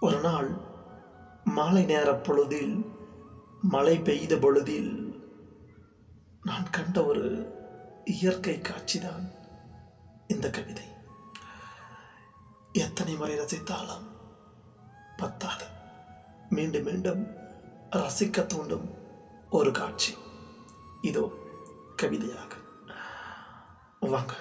ஒரு நாள் மாலை நேர பொழுதில் மழை பெய்த பொழுதில் நான் கண்ட ஒரு இயற்கை காட்சிதான் இந்த கவிதை. எத்தனை முறை ரசித்தாலும் பத்தாது. மீண்டும் மீண்டும் ரசிக்க தூண்டும் ஒரு காட்சி. இதோ கவிதையாக. வாங்க.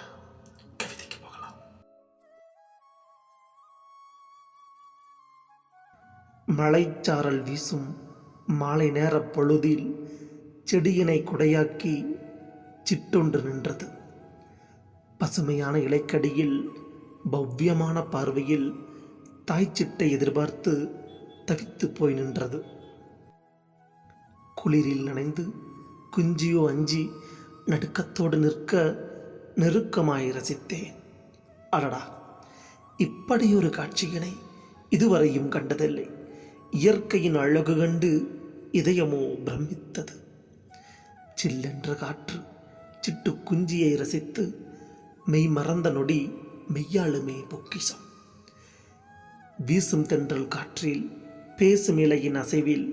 மலைச்சாரல் வீசும் மாலை நேர பொழுதில் செடியினை குடையாக்கி சிட்டொன்று நின்றது. பசுமையான இலைக்கடியில் பவ்யமான பார்வையில் தாய்ச்சிட்டை எதிர்பார்த்து தவித்து போய் நின்றது. குளிரில் நனைந்து குஞ்சியோ அஞ்சி நடுக்கத்தோடு நிற்க நெருக்கமாய் ரசித்தேன். அடடா இப்படியொரு காட்சியினை இதுவரையும் கண்டதில்லை. இயற்கையின் அழகு கண்டு இதயமோ பிரமித்தது. சில்லென்ற காற்று சிட்டு குஞ்சியை ரசித்து மெய் மறந்த நொடி மெய்யாளுமே பொக்கிஷம் வீசும் தென்றல் காற்றில் பேசும் இலையின் அசைவில்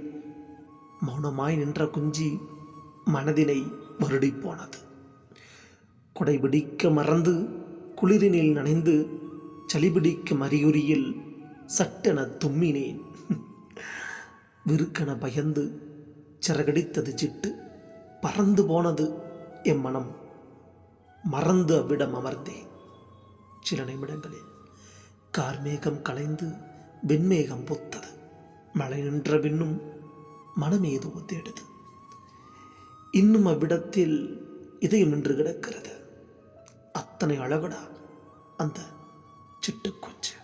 மௌனமாய் நின்ற குஞ்சி மனதினை வருடி போனது. குடைபிடிக்க மறந்து குளிரினில் நனைந்து சளிபிடிக்கும் அறிகுறியில் சட்டென தும்மினேன். விருக்கென பயந்து சிறகடித்தது சிட்டு பறந்து போனது என் மனம். மறந்து அவ்விடம் அமர்ந்தேன். சில நிமிடங்களில் கார்மேகம் கலைந்து வெண்மேகம் பொத்தது. மழை நின்ற பின்னும் மனமேதோ தேடுது. இன்னும் அவ்விடத்தில் இதயம் நின்று கிடக்கிறது. அத்தனை அளவிடா அந்த சிட்டுக்குஞ்சு